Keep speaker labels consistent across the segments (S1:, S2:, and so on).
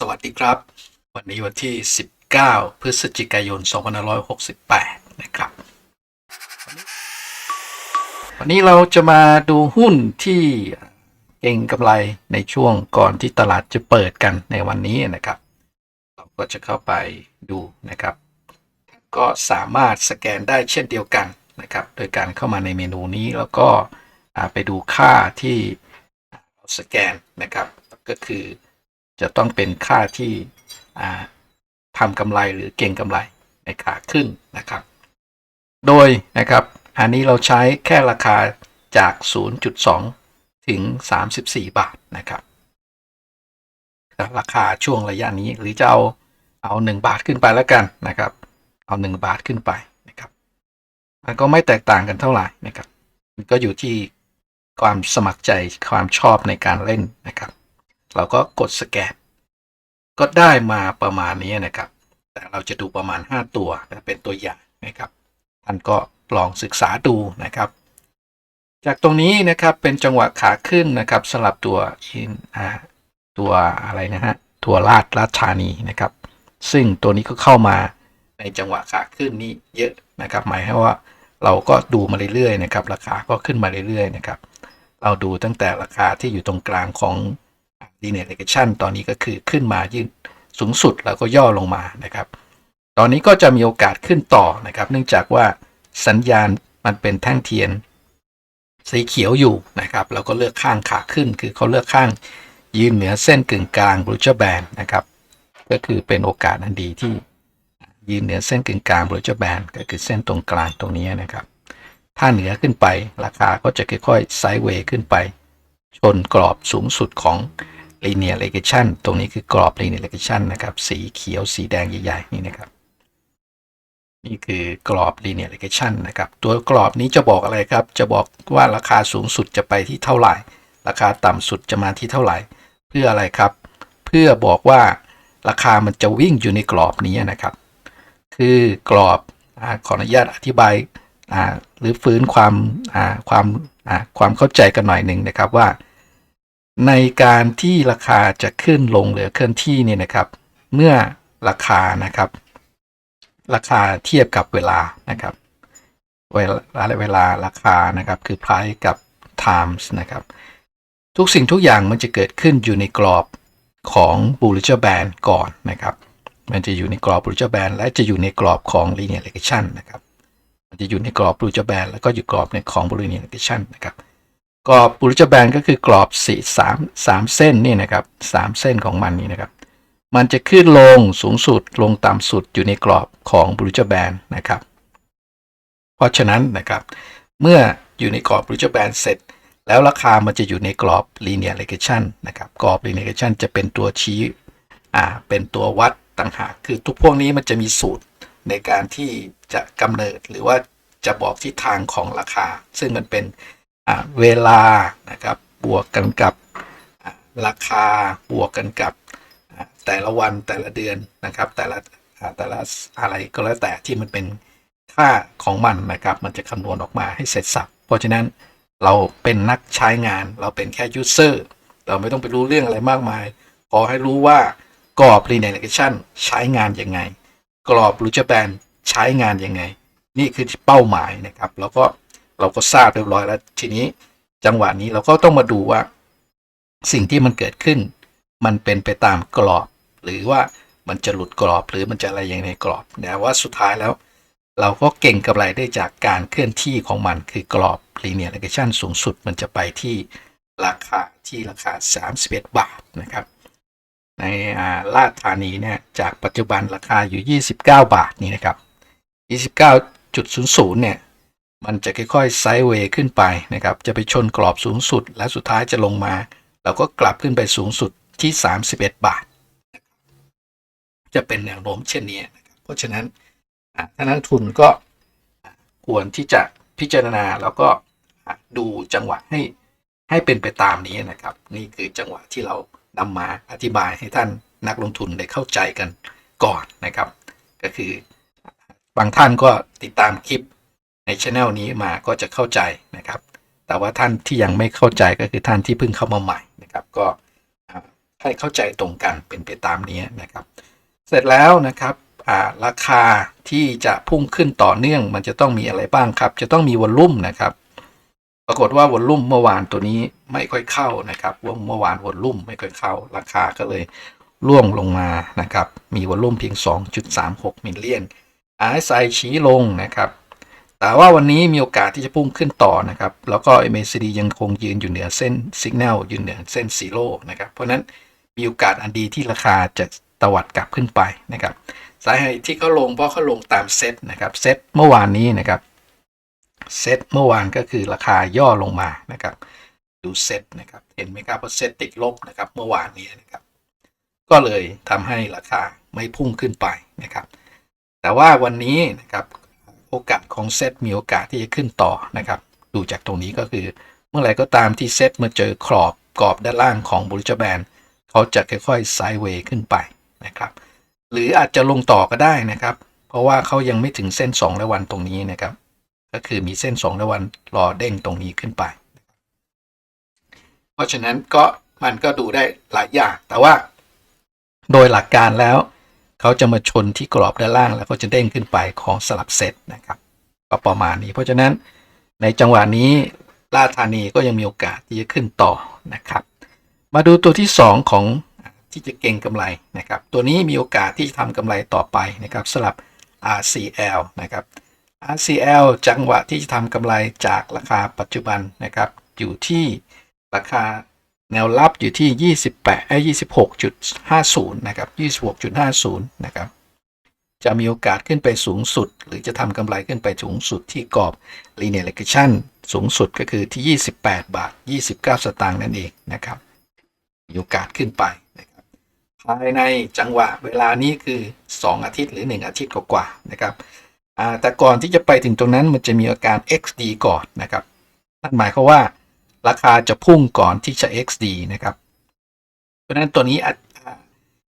S1: สวัสดีครับ วันนี้วันที่ 19 พฤศจิกายน 2568 นะครับ วันนี้เราจะมาดูหุ้นที่เก่งกำไรในช่วงก่อนที่ตลาดจะเปิดกันในวันนี้นะครับ เราก็จะเข้าไปดูนะครับ ก็สามารถสแกนได้เช่นเดียวกันนะครับ โดยการเข้ามาในเมนูนี้แล้วก็ไปดูค่าที่สแกนนะครับก็คือ จะต้องเป็นค่าที่ทำกำไรหรือเก่งกำไรในขาขึ้นนะครับ โดยนะครับอันนี้เราใช้แค่ราคาจาก 0.2 ถึง 34 บาทนะครับ ราคาช่วงระยะนี้หรือจะเอาเอา 1 บาทขึ้นไปแล้วกันนะครับ เอา 1 บาทขึ้นไปนะครับ มันก็ไม่แตกต่างกันเท่าไหร่นะครับ มันก็อยู่ที่ความสมัครใจความชอบในการเล่นนะครับ เราก็กดสแกน ก็ได้มาประมาณนี้นะครับ แต่เราจะดูประมาณ 5 ตัวเป็นตัวอย่างนะครับ ท่านก็ลองศึกษาดูนะครับ จากตรงนี้นะครับเป็นจังหวะขาขึ้นนะครับสำหรับตัวอินตัวอะไรนะฮะตัวลาดลาดธานีนะครับ ซึ่งตัวนี้ก็เข้ามาในจังหวะขาขึ้นนี้เยอะนะครับ หมายความว่าเราก็ดูมาเรื่อยๆนะครับ ราคาก็ขึ้นมาเรื่อยๆนะครับ เราดูตั้งแต่ราคาที่อยู่ตรงกลางของ linear regression ตอนนี้ก็คือขึ้นมายืนสูงสุดแล้วก็ย่อลงมานะครับ ตอนนี้ก็จะมีโอกาสขึ้นต่อนะครับ เนื่องจากว่าสัญญาณมันเป็นแท่งเทียน สีเขียวอยู่นะครับเราก็เลือกข้างขาขึ้น คือเขาเลือกข้างยืนเหนือเส้นกึ่งกลางบรูเจอร์แบนนะครับ ก็คือเป็นโอกาสอันดีที่ยืนเหนือเส้นกึ่งกลางบรูเจอร์แบนก็คือเส้นตรงกลางตรงนี้นะครับ ถ้าเหนือขึ้นไปราคาก็จะค่อยๆไซด์เวย์ขึ้นไป ชนกรอบสูงสุดของ linear regression ตรงนี้คือกรอบ linear regression นะครับ สีเขียวสีแดงใหญ่ๆนี่นะครับ นี่คือกรอบ linear regression นะครับ ตัวกรอบนี้จะบอกอะไรครับ จะบอกว่าราคาสูงสุดจะไปที่เท่าไหร่ ราคาต่ำสุดจะมาที่เท่าไหร่ เพื่ออะไรครับ เพื่อบอกว่าราคามันจะวิ่งอยู่ในกรอบนี้นะครับ คือกรอบอขออนุญาตอธิบายหรือฟื้นความความความเข้าใจกันหน่อยหนึ่งนะครับว่า ในการที่ราคาจะขึ้นลงหรือเคลื่อนที่เนี่ยนะครับ เมื่อราคานะครับ ราคาเทียบกับเวลานะครับ เวลาเวลาราคานะครับคือ price กับ times นะครับ ทุกสิ่งทุกอย่างมันจะเกิดขึ้นอยู่ในกรอบของ Bollinger Band ก่อนนะครับ มันจะอยู่ในกรอบ Bollinger Band และจะอยู่ในกรอบของ Linear Regression นะครับ มันจะอยู่ในกรอบ Bollinger Band แล้วก็อยู่กรอบในของ Linear Regression นะครับ กรอบ Bollinger Band ก็คือกรอบสี่สามสามเส้นนี่นะครับสามเส้นของมันนี่นะครับ มันจะขึ้นลงสูงสุดลงต่ำสุดอยู่ในกรอบของ Bollinger Band นะครับ เพราะฉะนั้นนะครับ เมื่ออยู่ในกรอบ Bollinger Band เสร็จ แล้วราคามันจะอยู่ในกรอบ linear regression นะครับ กรอบ linear regression จะเป็นตัวชี้อ่าเป็นตัววัดต่างหากคือทุกพวกนี้มันจะมีสูตรในการที่จะกำเนิดหรือว่าจะบอกทิศทางของราคา ซึ่งมันเป็น เวลานะครับบวกกันกับราคาบวกกันกับแต่ละวันแต่ละเดือนนะครับ แต่ละแต่ละอะไรก็แล้วแต่ที่มันเป็นค่าของมันนะครับ มันจะคำนวณออกมาให้เสร็จสับเพราะฉะนั้นเราเป็นนักใช้งานเราเป็นแค่ยูเซอร์เราไม่ต้องไปรู้เรื่องอะไรมากมาย ขอให้รู้ว่ากรอบ linear regression ใช้งานยังไง กรอบ r u g e r band ใช้งานยังไง นี่คือเป้าหมายนะครับ แล้วก็ เราก็ทราบเรียบร้อยแล้ว ทีนี้จังหวะนี้เราก็ต้องมาดูว่า สิ่งที่มันเกิดขึ้น มันเป็นไปตามกรอบ หรือว่ามันจะหลุดกรอบหรือมันจะอะไรอย่างในกรอบแต่ว่าสุดท้ายแล้ว เราก็เก่งกำไรได้จากการเคลื่อนที่ของมันคือกรอบ linear regression สูงสุดมันจะไปที่ราคาที่ราคา 31 บาทนะครับ ในาลาดธานีเนี่ยจากปัจจุบันราคาอยู่ 29 บาทนี่นะครับ 29.00เนี่ย มันจะค่อยๆไซด์เวย์ขึ้นไปนะครับ จะไปชนกรอบสูงสุด และสุดท้ายจะลงมา เราก็กลับขึ้นไปสูงสุดที่ 31 บาท จะเป็นแนวโน้มเช่นนี้นะครับเพราะฉะนั้นอ่านักทุนก็ควรที่จะพิจารณาแล้วก็ดูจังหวะให้ให้เป็นไปตามนี้นะครับ นี่คือจังหวะที่เรานำมาอธิบายให้ท่านนักลงทุนได้เข้าใจกันก่อนนะครับ ก็คือบางท่านก็ติดตามคลิป ในช anel นี้มาก็จะเข้าใจนะครับ แต่ว่าท่านที่ยังไม่เข้าใจก็คือท่านที่เพิ่งเข้ามาใหม่นะครับ ก็ให้เข้าใจตรงกันเป็นไปตามนี้นะครับ เสร็จแล้วนะครับราคาที่จะพุ่งขึ้นต่อเนื่อง มันจะต้องมีอะไรบ้างครับ จะต้องมีวอลลุ่มนะครับ ปรากฏว่าวอลลุ่มเมื่อวานตัวนี้ไม่ค่อยเข้านะครับว่าเมื่อวานวอลลุ่มไม่ค่อยเข้า ราคาก็เลยร่วงลงมานะครับ มีวอลลุ่มเพียง 2.36มิลเลียน RSI ชี้ลงนะครับ แต่ว่าวันนี้มีโอกาสที่จะพุ่งขึ้นต่อนะครับ แล้วก็ MACD ยังคงยืนอยู่เหนือเส้นสัญญาณยืนเหนือเส้นซีโร่นะครับ เพราะฉะนั้นมีโอกาสอันดีที่ราคาจะตวัดกลับขึ้นไปนะครับ สาเหตุที่เขาลงเพราะเขาลงตามเซตนะครับ เซตเมื่อวานนี้นะครับ เซตเมื่อวานก็คือราคาย่อลงมานะครับ ดูเซตนะครับ เห็นไหมครับว่าเซตติดลบนะครับเมื่อวานนี้นะครับ ก็เลยทำให้ราคาไม่พุ่งขึ้นไปนะครับ แต่ว่าวันนี้นะครับ โอกาสของเซตมีโอกาสที่จะขึ้นต่อนะครับ ดูจากตรงนี้ก็คือ เมื่อไหร่ก็ตามที่เซตมาเจอกรอบกรอบด้านล่างของบุลจแบนเขาจะค่อยๆไซด์เวย์ขึ้นไปนะครับ หรืออาจจะลงต่อก็ได้นะครับ เพราะว่าเขายังไม่ถึงเส้น2และวันตรงนี้นะครับ ก็คือมีเส้น2และวันรอเด้งตรงนี้ขึ้นไป เพราะฉะนั้นก็มันก็ดูได้หลายอย่าง แต่ว่า โดยหลักการแล้ว เขาจะมาชนที่กรอบด้านล่าง แล้วก็จะเด้งขึ้นไปของสลับเซตนะครับก็ประมาณนี้ เพราะฉะนั้นในจังหวะนี้ลาดธานีก็ยังมีโอกาสที่จะขึ้นต่อนะครับ มาดูตัวที่ 2 ของที่จะเก่งกำไรนะครับ ตัวนี้มีโอกาสที่จะทำกำไรต่อไปนะครับสลับ RCL นะครับ RCL จังหวะที่จะทำกำไรจากราคาปัจจุบันนะครับ อยู่ที่ราคา แนวรับอยู่ที่ 28ไอ้26.50 นะครับ 26.50 นะครับ จะมีโอกาสขึ้นไปสูงสุด หรือจะทำกำไรขึ้นไปสูงสุดที่กรอบ linear regression สูงสุดก็คือที่ 28 บาท 29 สตางค์นั่นเองนะครับมีโอกาสขึ้นไปนะครับภายในจังหวะเวลานี้คือ 2 อาทิตย์หรือ 1 อาทิตย์กว่าๆนะครับแต่ก่อนที่จะไปถึงตรงนั้นมันจะมีอาการ XD ก่อนนะครับนั่นหมายความว่า ราคาจะพุ่งก่อนที่จะ XD นะครับ เพราะฉะนั้นตัวนี้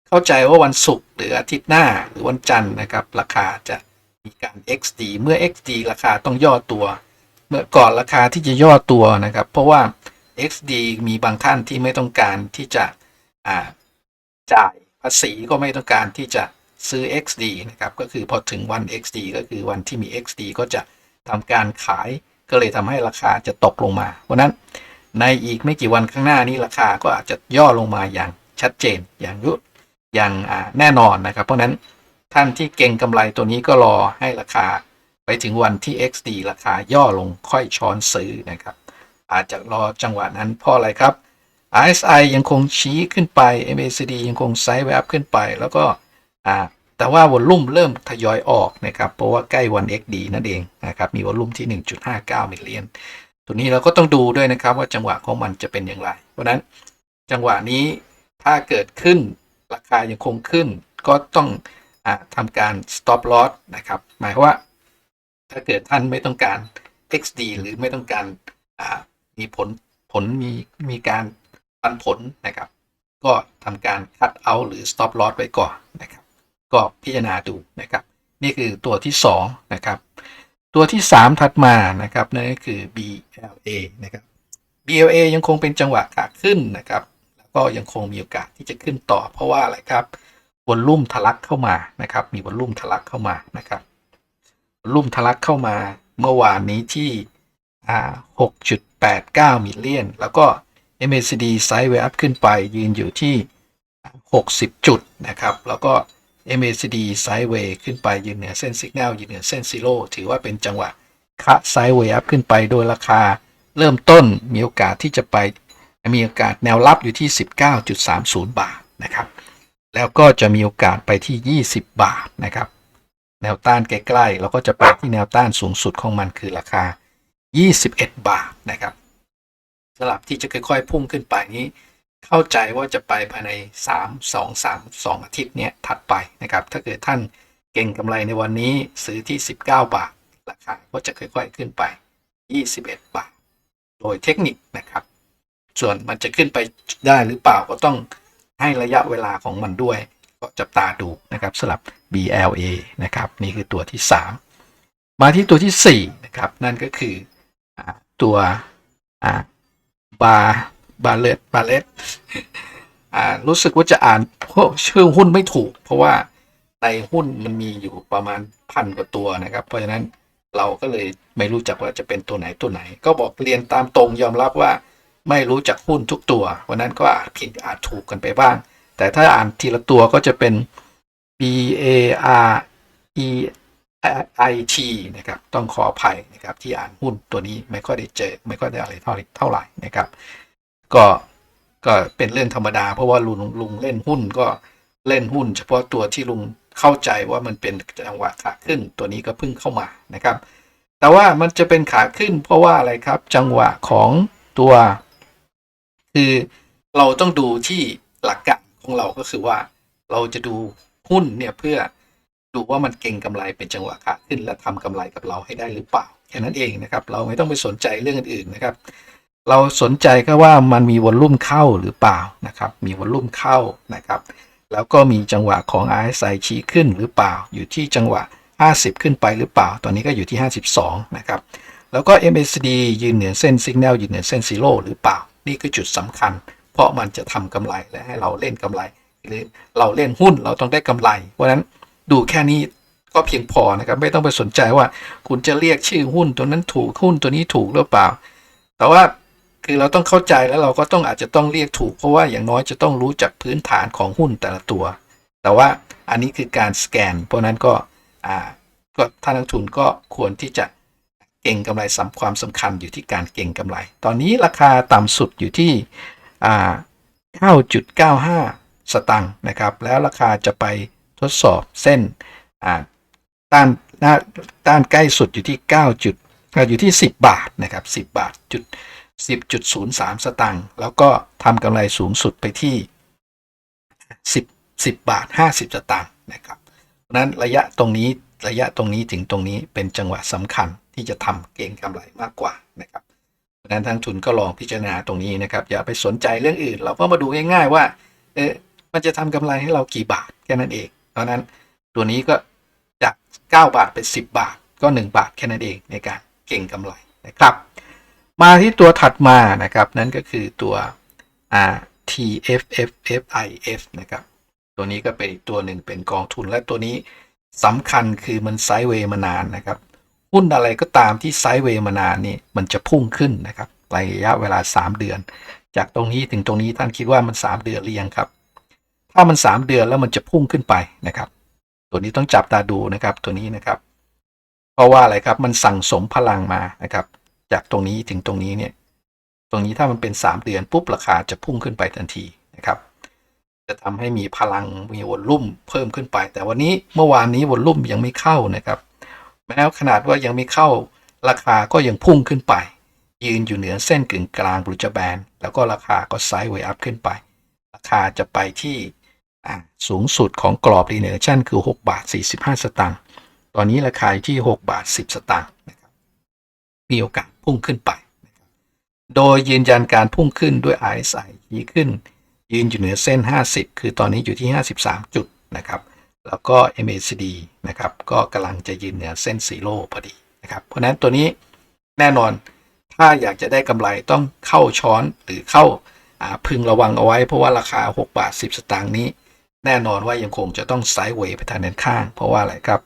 S1: เข้าใจว่าวันศุกร์หรืออาทิตย์หน้าหรือวันจันทร์นะครับ ราคาจะมีการ XD เมื่อ XD ราคาต้องย่อตัว เมื่อก่อนราคาที่จะย่อตัวนะครับ เพราะว่า XD มีบางท่านที่ไม่ต้องการที่จะจ่ายภาษีก็ไม่ต้องการที่จะซื้อ XD นะครับ ก็คือพอถึงวัน XD ก็คือวันที่มี XD ก็จะทำการขายก็เลยทำให้ราคาจะตกลงมา เพราะนั้น ในอีกไม่กี่วันข้างหน้านี้ราคาก็อาจจะย่อลงมาอย่างชัดเจนอย่างยุอย่างแน่นอนนะครับ เพราะนั้นท่านที่เก่งกำไรตัวนี้ก็รอให้ราคาไปถึงวันที่ XD ราคาย่อลงค่อยช้อนซื้อนะครับ อาจจะรอจังหวะนั้นเพราะอะไรครับ RSI ยังคงชี้ขึ้นไป MACD ยังคงไซด์แวบขึ้นไป แล้วก็แต่ว่าวอลลุ่มเริ่มทยอยออกนะครับ เพราะว่าใกล้วัน XD นั่นเองนะครับ มีวอลลุ่มที่ 1.59มิลเลียน ตัวนี้เราก็ต้องดูด้วยนะครับว่าจังหวะของมันจะเป็นอย่างไร เพราะนั้นจังหวะนี้ถ้าเกิดขึ้นราคายังคงขึ้น ก็ต้องอทำการ stop loss นะครับ หมายว่า ถ้าเกิดท่านไม่ต้องการ XD หรือไม่ต้องการมีผลผลมีมีการปันผลนะครับ ก็ทำการ cut out หรือ stop loss ไว้ก่อนนะครับ ก็พิจารณาดูนะครับ นี่คือตัวที่ 2 นะครับ ตัวที่ 3 ถัดมานะครับนั่นก็คือ BLA นะครับ BLA ยังคงเป็นจังหวะขาขึ้นนะครับ แล้วก็ยังคงมีโอกาสที่จะขึ้นต่อ เพราะว่าอะไรครับวอลลุ่มทะลักเข้ามานะครับ มีวอลลุ่มทะลักเข้ามานะครับลุ่มทะลักเข้ามาเมื่อวานนี้ที่6.89 มิลเลียน แล้วก็ MACD ไซด์เวอัพขึ้นไปยืนอยู่ที่ 60 จุดนะครับ แล้วก็ MACD ไซด์เวย์ขึ้นไปยืนเหนือเส้นสัญญาณยืนเหนือเส้นซีโร่ถือว่าเป็นจังหวะคะไซด์เวย์อัพขึ้นไปโดยราคาเริ่มต้นมีโอกาสที่จะไปมีโอกาสแนวรับอยู่ที่ 19.30 บาทนะครับ แล้วก็จะมีโอกาสไปที่ 20 บาทนะครับ แนวต้านใกล้ๆแล้วก็จะไปที่แนวต้านสูงสุดของมันคือราคา 21 บาทนะครับสลับที่จะค่อยๆพุ่งขึ้นไปนี้ เข้าใจว่าจะไปภายใน 3 2 3 2 อาทิตย์เนี้ยถัดไปนะครับ ถ้าเกิดท่านเก่งกำไรในวันนี้ซื้อที่ 19 บาท ราคาก็จะค่อยๆขึ้นไป 21 บาท โดยเทคนิคนะครับ ส่วนมันจะขึ้นไปได้หรือเปล่าก็ต้องให้ระยะเวลาของมันด้วย ก็จับตาดูนะครับสลับ BLA นะครับ นี่คือตัวที่ 3 มาที่ตัวที่4นะครับ นั่นก็คือตัวบาร์ บาเลตบาเลตอ่ารู้สึกว่าจะอ่านพวกชื่อหุ้นไม่ถูก เพราะว่าในหุ้นมันมีอยู่ประมาณพันกว่าตัวนะครับ เพราะฉะนั้นเราก็เลยไม่รู้จักว่าจะเป็นตัวไหนตัวไหน ก็บอกเรียนตามตรงยอมรับว่าไม่รู้จักหุ้นทุกตัว วันนั้นก็อาจผิดอาจถูกกันไปบ้าง แต่ถ้าอ่านทีละตัวก็จะเป็น B A R E I T นะครับ ต้องขออภัยนะครับที่อ่านหุ้นตัวนี้ไม่ค่อยได้เจอ ไม่ค่อยได้อะไรเท่าไหร่เท่าไหร่นะครับ ก็ก็เป็นเรื่องธรรมดา เพราะว่าลุงลุงเล่นหุ้นก็เล่นหุ้น เฉพาะตัวที่ลุงเข้าใจว่ามันเป็นจังหวะขาขึ้น ตัวนี้ก็เพิ่งเข้ามานะครับ แต่ว่ามันจะเป็นขาขึ้น เพราะว่าอะไรครับ จังหวะของตัว คือเราต้องดูที่หลักการของเราก็คือว่า เราจะดูหุ้นเนี่ยเพื่อดูว่ามันเก่งกำไรเป็นจังหวะขาขึ้น และทำกำไรกับเราให้ได้หรือเปล่าแค่นั้นเองนะครับ เราไม่ต้องไปสนใจเรื่องอื่นๆนะครับ เราสนใจก็ว่ามันมีวอลลุ่มเข้าหรือเปล่านะครับ มีวอลลุ่มเข้านะครับ แล้วก็มีจังหวะของ RSI ชี้ขึ้นหรือเปล่า อยู่ที่จังหวะ 50 ขึ้นไปหรือเปล่า ตอนนี้ก็อยู่ที่ 52 นะครับ แล้วก็ MACD ยืนเหนือเส้น Signal ยืนเหนือเส้น Zero หรือเปล่า นี่คือจุดสำคัญ เพราะมันจะทำกำไรและให้เราเล่นกำไร หรือเราเล่นหุ้นเราต้องได้กำไร เพราะนั้นดูแค่นี้ก็เพียงพอนะครับ ไม่ต้องไปสนใจว่า คุณจะเรียกชื่อหุ้นตัวนั้นถูกหุ้นตัวนี้ถูกหรือเปล่า แต่ว่า คือเราต้องเข้าใจแล้วเราก็ต้องอาจจะต้องเรียกถูก เพราะว่าอย่างน้อยจะต้องรู้จักพื้นฐานของหุ้นแต่ละตัว แต่ว่าอันนี้คือการสแกน เพราะนั้นก็อ่าก็ท่านนักทุนก็ควรที่จะเก่งกำไรสำความสำคัญอยู่ที่การเก่งกำไร ตอนนี้ราคาต่ำสุดอยู่ที่อ่า9.95 สตังค์นะครับ แล้วราคาจะไปทดสอบเส้นอ่าด้านหน้าด้านใกล้สุดอยู่ที่ 9 จุดอ่าอยู่ที่ 10 บาทนะครับ 10 บาทจุด 10.03 สตังค์แล้วก็ทำกำไรสูงสุดไปที่ 10 10 บาท 50 สตางค์นะครับเพราะนั้นระยะตรงนี้ระยะตรงนี้ถึงตรงนี้เป็นจังหวะสำคัญที่จะทำเก็งกำไรมากกว่านะครับเพราะนั้นทางทุนก็ลองพิจารณาตรงนี้นะครับ อย่าไปสนใจเรื่องอื่น เราก็มาดูง่ายๆว่าเออมันจะทำกำไรให้เรากี่บาทแค่นั้นเอง เพราะนั้นตัวนี้ก็จาก 9 บาทเป็น 10 บาทก็ 1 บาทแค่นั้นเองในการเก่งกำไรนะครับ มาที่ตัวถัดมานะครับ นั่นก็คือตัว R TFFFIF นะครับ ตัวนี้ก็เป็นอีกตัวหนึ่งเป็นกองทุนและตัวนี้สำคัญคือมันไซด์เวย์มานานนะครับหุ้นอะไรก็ตามที่ไซด์เวย์มานานนี่มันจะพุ่งขึ้นนะครับระยะเวลา 3 เดือน จากตรงนี้ถึงตรงนี้ท่านคิดว่ามัน 3 เดือนหรือยังครับ ถ้ามัน 3 เดือนแล้วมันจะพุ่งขึ้นไปนะครับ ตัวนี้ต้องจับตาดูนะครับตัวนี้นะครับ เพราะว่าอะไรครับมันสั่งสมพลังมานะครับ จากตรงนี้ถึงตรงนี้เนี่ย ตรงนี้ถ้ามันเป็น 3 เดือนปุ๊บราคาจะพุ่งขึ้นไปทันทีนะครับ จะทำให้มีพลังมีวอลลุ่มเพิ่มขึ้นไป แต่วันนี้เมื่อวานนี้วอลลุ่มยังไม่เข้านะครับ แม้ขนาดว่ายังไม่เข้าราคาก็ยังพุ่งขึ้นไป ยืนอยู่เหนือเส้นกึ่งกลางบรูจแบนแล้วก็ราคาก็ไซด์เวย์อัพขึ้นไป ราคาจะไปที่สูงสุดของกรอบรีเนอร์ชั่นคือ 6 บาท 45 สตางค์ ตอนนี้ราคาที่ 6 บาท 10 สตางค์ มีโอกาสพุ่งขึ้นไป โดยยืนยันการพุ่งขึ้นด้วย RSI ยีขึ้น ยืนอยู่เหนือเส้น 50 คือตอนนี้อยู่ที่ 53 จุดนะครับ แล้วก็ MACD นะครับ ก็กำลังจะยืนเหนือเส้นซีโร่พอดีนะครับ เพราะนั้นตัวนี้แน่นอนถ้าอยากจะได้กำไรต้องเข้าช้อนหรือเข้าอ่าพึงระวังเอาไว้ เพราะว่าราคา 6 บาท 10 สตางค์นี้ แน่นอนว่ายังคงจะต้องไซด์เวย์ไปทางด้านข้าง เพราะว่าอะไรครับ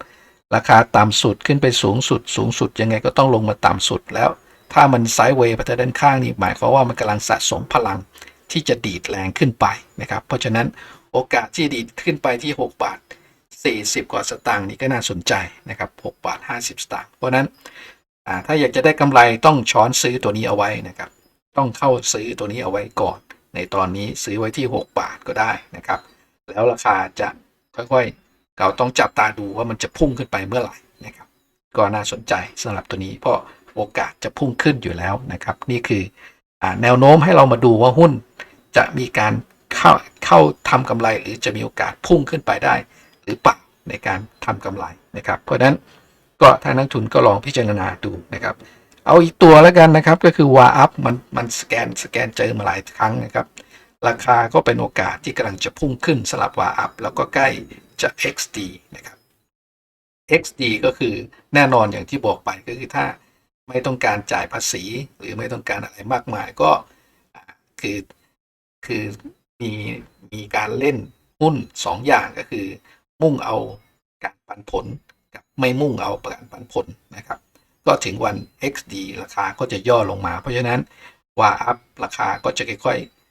S1: ราคาต่ำสุดขึ้นไปสูงสุด สูงสุดยังไงก็ต้องลงมาต่ำสุดแล้ว ถ้ามันไซด์เวย์ไปทางด้านข้างนี่หมายความว่ามันกำลังสะสมพลังที่จะดีดแรงขึ้นไปนะครับ เพราะฉะนั้นโอกาสที่ดีดขึ้นไปที่ 6 บาท 40 กว่าสตางค์นี่ก็น่าสนใจนะครับ 6 บาท 50 สตางค์ เพราะนั้นถ้าอยากจะได้กำไรต้องช้อนซื้อตัวนี้เอาไว้นะครับ ต้องเข้าซื้อตัวนี้เอาไว้ก่อน ในตอนนี้ซื้อไว้ที่ 6 บาทก็ได้นะครับ แล้วราคาจะค่อยๆ เราต้องจับตาดูว่ามันจะพุ่งขึ้นไปเมื่อไหร่นะครับ ก็น่าสนใจสำหรับตัวนี้เพราะโอกาสจะพุ่งขึ้นอยู่แล้วนะครับ นี่คืออแนวโน้มให้เรามาดูว่าหุ้นจะมีการเข้าเข้าทำกำไรหรือจะมีโอกาสพุ่งขึ้นไปได้ หรือเปล่าในการทำกำไรนะครับ เพราะฉะนั้นก็ทางนักทุนก็ลองพิจารณาดูนะครับ เอาอีกตัวแล้วกันนะครับก็คือวาอัพมันมันสแกนสแกนเจอมาหลายครั้งนะครับ ราคาก็เป็นโอกาสที่กำลังจะพุ่งขึ้นสลับวาอัพแล้วก็ใกล้ จะ XD นะครับ XD ก็คือแน่นอนอย่างที่บอกไปก็คือถ้าไม่ต้องการจ่ายภาษีหรือไม่ต้องการอะไรมากมายก็คือคือมีมีการเล่นหุ้นสองอย่างก็คือ มุ่งเอาการปันผลกับไม่มุ่งเอาการปันผลนะครับ ก็ถึงวัน XD ราคาก็จะย่อลงมา เพราะฉะนั้นว่าอัพราคาก็จะค่อยๆ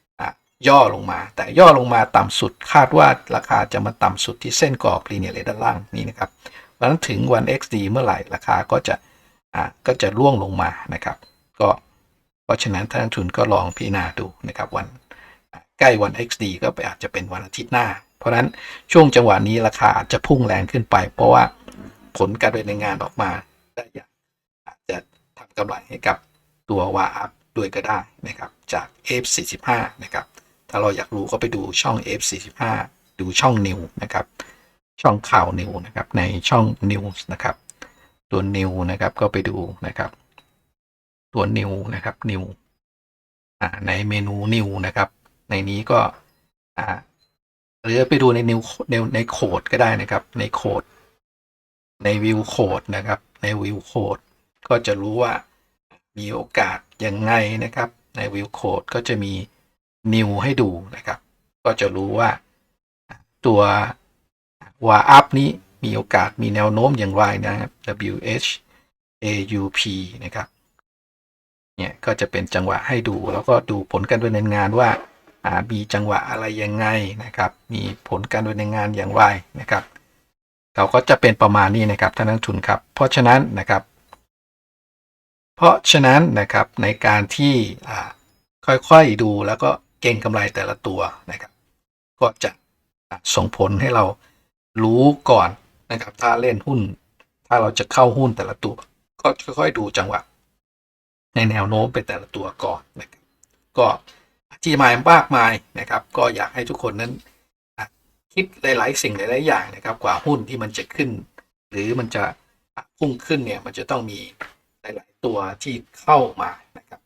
S1: ย่อลงมา แต่ย่อลงมาต่ำสุดคาดว่าราคาจะมาต่ำสุดที่เส้นกรอบลีเนียร์ด้านล่างนี้นะครับเพราะนั้นถึงวัน XD เมื่อไหร่ราคาก็จะอะก็จะร่วงลงมานะครับ ก็เพราะฉะนั้นท่านทุนก็ลองพิจารณาดูนะครับวันใกล้วัน XD ก็ไปอาจจะเป็นวันอาทิตย์หน้า เพราะฉะนั้นช่วงจังหวะนี้ราคาอาจจะพุ่งแรงขึ้นไป เพราะว่าผลการดำเนินงานออกมาได้อย่างอาจจะทำกำไรให้กับตัววาอัพด้วยก็ได้นะครับจาก F45 นะครับ ถ้าเราอยากรู้ก็ไปดูช่อง F45 ดูช่องนิวนะครับ ช่องข่าวนิวนะครับ ในช่องนิวนะครับ ตัวนิวนะครับก็ไปดูนะครับ ตัวนิวนะครับนิวในเมนูนิวนะครับ ในนี้ก็หรือไปดูในนิวในในโคดก็ได้นะครับ ในโคดในวิวโคดนะครับ ในวิวโคดก็จะรู้ว่ามีโอกาสยังไงนะครับ ในวิวโคดก็จะมี นิวให้ดูนะครับ ก็จะรู้ว่าตัววาอัพนี้มีโอกาสมีแนวโน้มอย่างไรนะครับ WH AUP นะครับเนี่ยก็จะเป็นจังหวะให้ดู แล้วก็ดูผลการดำเนินงานว่ามีจังหวะอะไรยังไงนะครับ มีผลการดำเนินงานอย่างไรนะครับเราก็จะเป็นประมาณนี้นะครับท่านนักทุนครับ เพราะฉะนั้นนะครับ เพราะฉะนั้นนะครับในการที่ค่อยๆดูแล้วก็ เก่งกำไรแต่ละตัวนะครับ ก็จะส่งผลให้เรารู้ก่อนนะครับ ถ้าเล่นหุ้น ถ้าเราจะเข้าหุ้นแต่ละตัว ก็ค่อยๆดูจังหวะ ในแนวโน้มเป็นแต่ละตัวก่อนนะครับก็อธิบายมากมายนะครับ ก็อยากให้ทุกคนนั้นคิดหลายๆ สิ่งหลายๆอย่างนะครับ กว่าหุ้นที่มันจะขึ้น หรือมันจะพุ่งขึ้นเนี่ยมันจะต้องมีหลาย ๆ ตัวที่เข้ามานะครับ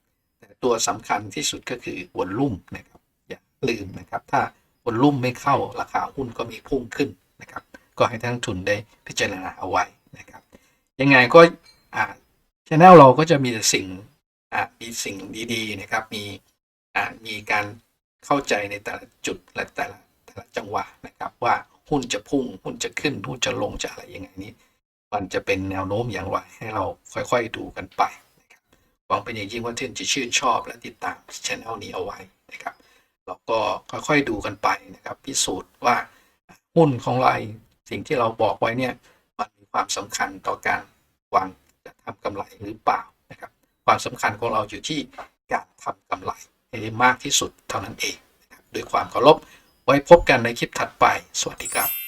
S1: ตัวสำคัญที่สุดก็คือวอลลุ่มนะครับอย่าลืมนะครับ ถ้าวอลลุ่มไม่เข้าราคาหุ้นก็มีพุ่งขึ้นนะครับ ก็ให้ท่านทุนได้พิจารณาเอาไว้นะครับ ยังไงก็อ่าช anel เราก็จะมีแต่สิ่งอ่ามีสิ่งดีๆนะครับ มีอ่ามีการเข้าใจในแต่ละจุดและแต่ละแต่ละจังหวะนะครับ ว่าหุ้นจะพุ่งหุ้นจะขึ้นหุ้นจะลงจะอะไรยังไงนี้ มันจะเป็นแนวโน้มอย่างไรให้เราค่อยๆดูกันไป หวังเป็นอย่างยิ่งว่าท่านจะชื่นชอบและติดตามช anel นี้เอาไว้นะครับแล้วก็ค่อยๆดูกันไปนะครับพิสูจน์ว่าหุ้นของเราสิ่งที่เราบอกไว้เนี่ยมันมีความสำคัญต่อการวางจะทำกำไรหรือเปล่านะครับ ความสำคัญของเราอยู่ที่การทำกำไรให้ได้มากที่สุดเท่านั้นเองนะครับด้วยความเคารพไว้พบกันในคลิปถัดไป สวัสดีครับ